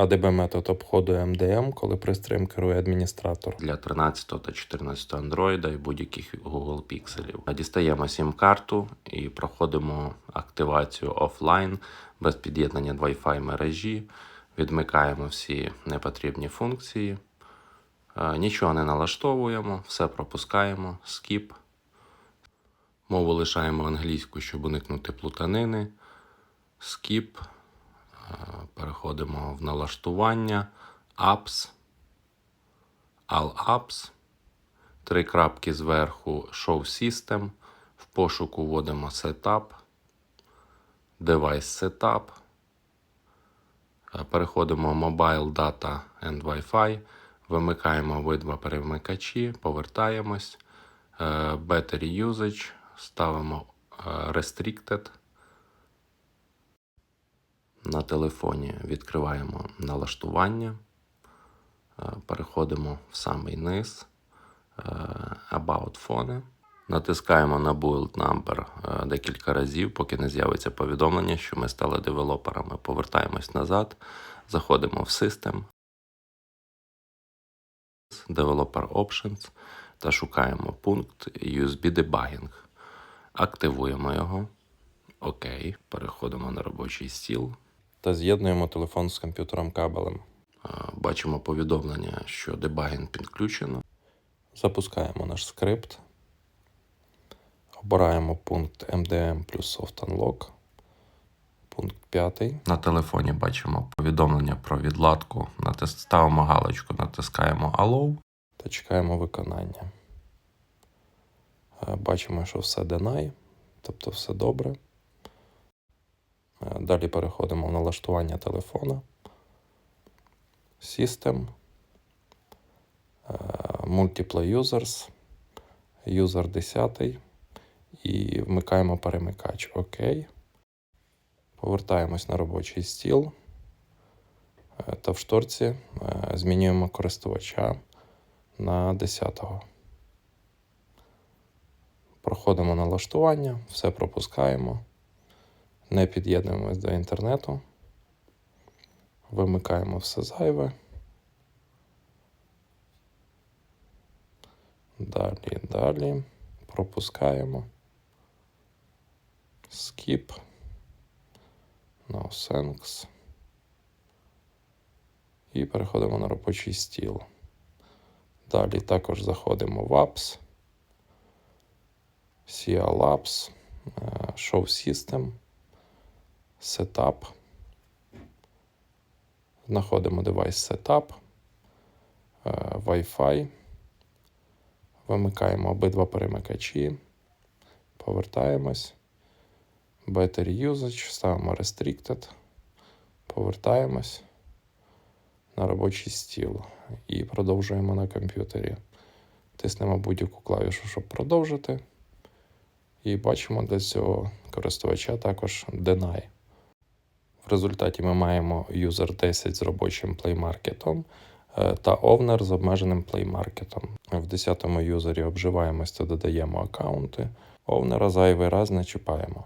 АДБ метод обходу МДМ, коли пристроєм керує адміністратор. для 13 та 14 Android і будь-яких Google Pixel. Дістаємо сім-карту і проходимо активацію офлайн без під'єднання Wi-Fi мережі. Відмикаємо всі непотрібні функції. Е, Нічого не налаштовуємо, все пропускаємо, skip. Мову лишаємо англійську, щоб уникнути плутанини. Skip. Переходимо в налаштування, apps. All Apps, три крапки зверху Show System, в пошуку вводимо Setup, Device Setup, переходимо Mobile Data and Wi-Fi, вимикаємо обидва перемикачі, повертаємось, Е, Battery Usage, ставимо е, Restricted. На телефоні відкриваємо налаштування. Е, Переходимо в самий низ е, About Phone. Натискаємо на Build Number е, декілька разів, поки не з'явиться повідомлення, що ми стали девелоперами. Повертаємось назад, заходимо в System, Developer Options та шукаємо пункт USB Debugging. Активуємо його. Окей, переходимо на робочий стіл. Та з'єднуємо телефон з комп'ютером кабелем. Бачимо повідомлення, що дебагінг підключено. Запускаємо наш скрипт. Обираємо пункт MDM плюс Soft Unlock. Пункт 5. На телефоні бачимо повідомлення про відладку. Натис... Ставимо галочку, натискаємо Allow. та чекаємо виконання. Е, Бачимо, що все deny, тобто все добре. Е, Далі переходимо в налаштування телефона. System. е, Multiple Users. User 10. І вмикаємо перемикач ОК. Повертаємось на робочий стіл. Е, Та в шторці змінюємо користувача на 10-го. Проходимо налаштування, все пропускаємо, не під'єднуємось до інтернету, вимикаємо все зайве. Далі, далі, пропускаємо. Skip. No thanks. І переходимо на робочий стіл. Далі також заходимо в Apps, Apps, е, Show System, Setup. Знаходимо девайс Setup, е, Wi-Fi. Вимикаємо обидва перемикачі, повертаємось. Battery Usage, ставимо Restricted, повертаємось на робочий стіл і продовжуємо на комп'ютері. Тиснемо будь-яку клавішу, щоб продовжити. І бачимо для цього користувача також Deny. В результаті ми маємо user 10 з робочим плеймаркетом е, та овнер з обмеженим плеймаркетом. В 10-му юзері обживаємось та додаємо аккаунти. Овнера зайвий раз не чіпаємо.